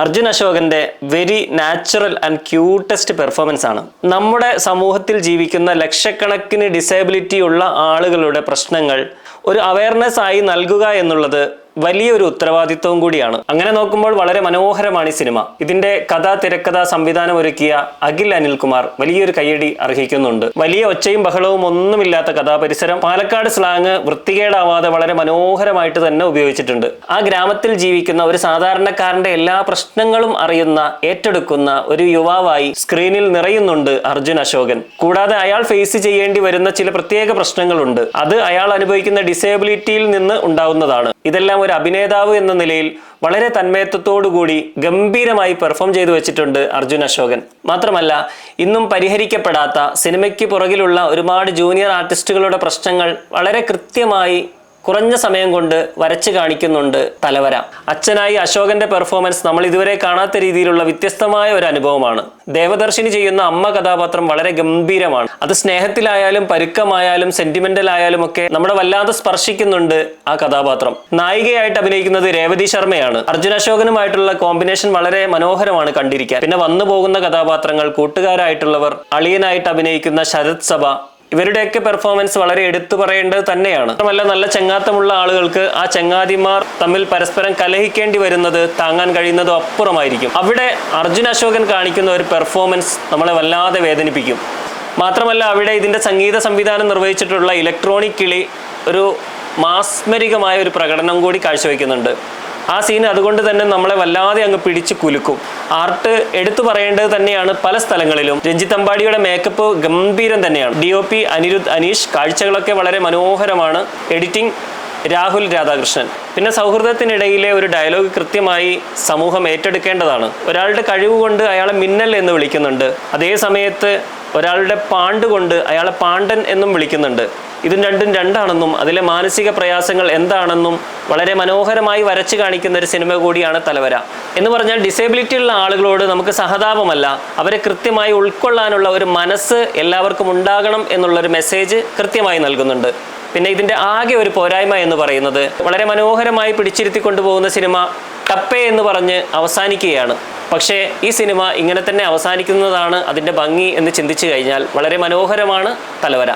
അർജുൻ അശോകന്റെ very natural and cutest performance ആണ്. നമ്മുടെ സമൂഹത്തിൽ ജീവിക്കുന്ന ലക്ഷക്കണക്കിന് ഡിസേബിലിറ്റി ഉള്ള ആളുകളുടെ പ്രശ്നങ്ങൾ ഒരു അവയർനെസ് ആയി നൽകുക എന്നുള്ളത് വലിയൊരു ഉത്തരവാദിത്വവും കൂടിയാണ്. അങ്ങനെ നോക്കുമ്പോൾ വളരെ മനോഹരമാണ് ഈ സിനിമ. ഇതിന്റെ കഥ തിരക്കഥ സംവിധാനം ഒരുക്കിയ അഖിൽ അനിൽകുമാർ വലിയൊരു കയ്യടി അർഹിക്കുന്നുണ്ട്. വലിയ ഒച്ചയും ബഹളവും ഒന്നുമില്ലാത്ത കഥാപരിസരം പാലക്കാട് സ്ലാങ് വൃത്തികേടാവാതെ വളരെ മനോഹരമായിട്ട് തന്നെ ഉപയോഗിച്ചിട്ടുണ്ട്. ആ ഗ്രാമത്തിൽ ജീവിക്കുന്ന ഒരു സാധാരണക്കാരന്റെ എല്ലാ പ്രശ്നങ്ങളും അറിയുന്ന ഏറ്റെടുക്കുന്ന ഒരു യുവാവായി സ്ക്രീനിൽ നിറയുന്നുണ്ട് അർജുൻ അശോകൻ. കൂടാതെ അയാൾ ഫേസ് ചെയ്യേണ്ടി വരുന്ന ചില പ്രത്യേക പ്രശ്നങ്ങളുണ്ട്. അത് അയാൾ അനുഭവിക്കുന്ന ഡിസേബിലിറ്റിയിൽ നിന്ന് ഉണ്ടാവുന്നതാണ്. ഇതെല്ലാം ഒരു അഭിനേതാവ് എന്ന നിലയിൽ വളരെ തന്മയത്വത്തോടുകൂടി ഗംഭീരമായി പെർഫോം ചെയ്തു വെച്ചിട്ടുണ്ട് അർജുൻ അശോകൻ. മാത്രമല്ല ഇന്നും പരിഹരിക്കപ്പെടാത്ത സിനിമയ്ക്ക് പുറകിലുള്ള ഒരുപാട് ജൂനിയർ ആർട്ടിസ്റ്റുകളുടെ പ്രശ്നങ്ങൾ വളരെ കൃത്യമായി കുറഞ്ഞ സമയം കൊണ്ട് വരച്ചു കാണിക്കുന്നുണ്ട് തലവര. അച്ഛനായി അശോകന്റെ പെർഫോമൻസ് നമ്മൾ ഇതുവരെ കാണാത്ത രീതിയിലുള്ള വ്യത്യസ്തമായ ഒരു അനുഭവമാണ്. ദേവദർശിനി ചെയ്യുന്ന അമ്മ കഥാപാത്രം വളരെ ഗംഭീരമാണ്. അത് സ്നേഹത്തിലായാലും പരുക്കമായാലും സെന്റിമെന്റൽ ആയാലും ഒക്കെ നമ്മളെ വല്ലാതെ സ്പർശിക്കുന്നുണ്ട് ആ കഥാപാത്രം. നായികയായിട്ട് അഭിനയിക്കുന്നത് രേവതി ശർമ്മയാണ്. അർജുൻ അശോകനുമായിട്ടുള്ള കോമ്പിനേഷൻ വളരെ മനോഹരമാണ് കണ്ടിരിക്കാൻ. പിന്നെ വന്നു പോകുന്ന കഥാപാത്രങ്ങൾ കൂട്ടുകാരായിട്ടുള്ളവർ അളിയനായിട്ട് അഭിനയിക്കുന്ന ശരത് സഭ ഇവരുടെയൊക്കെ പെർഫോമൻസ് വളരെ എടുത്തു പറയേണ്ടത് തന്നെയാണ്. മാത്രമല്ല നല്ല ചങ്ങാത്തമുള്ള ആളുകൾക്ക് ആ ചങ്ങാതിമാർ തമ്മിൽ പരസ്പരം കലഹിക്കേണ്ടി വരുന്നത് താങ്ങാൻ കഴിയുന്നതും അപ്പുറമായിരിക്കും. അവിടെ അർജുൻ അശോകൻ കാണിക്കുന്ന ഒരു പെർഫോമൻസ് നമ്മളെ വല്ലാതെ വേദനിപ്പിക്കും. മാത്രമല്ല അവിടെ ഇതിന്റെ സംഗീത സംവിധാനം നിർവഹിച്ചിട്ടുള്ള ഇലക്ട്രോണിക് കിളി ഒരു മാസ്മരികമായ ഒരു പ്രകടനം കൂടി കാഴ്ചവെക്കുന്നുണ്ട്. ആ സീൻ അതുകൊണ്ട് തന്നെ നമ്മളെ വല്ലാതെ അങ്ങ് പിടിച്ച് കുലുക്കും. ആർട്ട് എടുത്തു പറയേണ്ടത് തന്നെയാണ് പല സ്ഥലങ്ങളിലും. രഞ്ജിത്ത് അമ്പാടിയുടെ മേക്കപ്പ് ഗംഭീരം തന്നെയാണ്. D O P Anirudh Anish കാഴ്ചകളൊക്കെ വളരെ മനോഹരമാണ്. എഡിറ്റിംഗ് രാഹുൽ രാധാകൃഷ്ണൻ. പിന്നെ സൗഹൃദത്തിനിടയിലെ ഒരു ഡയലോഗ് കൃത്യമായി സമൂഹം ഏറ്റെടുക്കേണ്ടതാണ്. ഒരാളുടെ കഴിവ് കൊണ്ട് അയാളെ മിന്നൽ എന്ന് വിളിക്കുന്നുണ്ട്. അതേ സമയത്ത് ഒരാളുടെ പാണ്ട് കൊണ്ട് അയാളെ പാണ്ഡൻ എന്നും വിളിക്കുന്നുണ്ട്. ഇതും രണ്ടും രണ്ടാണെന്നും അതിലെ മാനസിക പ്രയാസങ്ങൾ എന്താണെന്നും വളരെ മനോഹരമായി വരച്ചു കാണിക്കുന്ന ഒരു സിനിമ കൂടിയാണ് തലവര. എന്ന് പറഞ്ഞാൽ ഡിസേബിലിറ്റി ഉള്ള ആളുകളോട് നമുക്ക് സഹതാപമല്ല. അവരെ കൃത്യമായി ഉൾക്കൊള്ളാനുള്ള ഒരു മനസ്സ് എല്ലാവർക്കും ഉണ്ടാകണം എന്നുള്ളൊരു മെസ്സേജ് കൃത്യമായി നൽകുന്നുണ്ട്. പിന്നെ ഇതിന്റെ ആകെ ഒരു പോരായ്മ എന്ന് പറയുന്നത് വളരെ മനോഹരമായി പിടിച്ചിരുത്തി കൊണ്ടുപോകുന്ന സിനിമ ടപ്പേ എന്ന് പറഞ്ഞ് അവസാനിക്കുകയാണ്. പക്ഷേ ഈ സിനിമ ഇങ്ങനെ തന്നെ അവസാനിക്കുന്നതാണ് അതിന്റെ ഭംഗി എന്ന് ചിന്തിച്ചു കഴിഞ്ഞാൽ വളരെ മനോഹരമാണ് തലവര.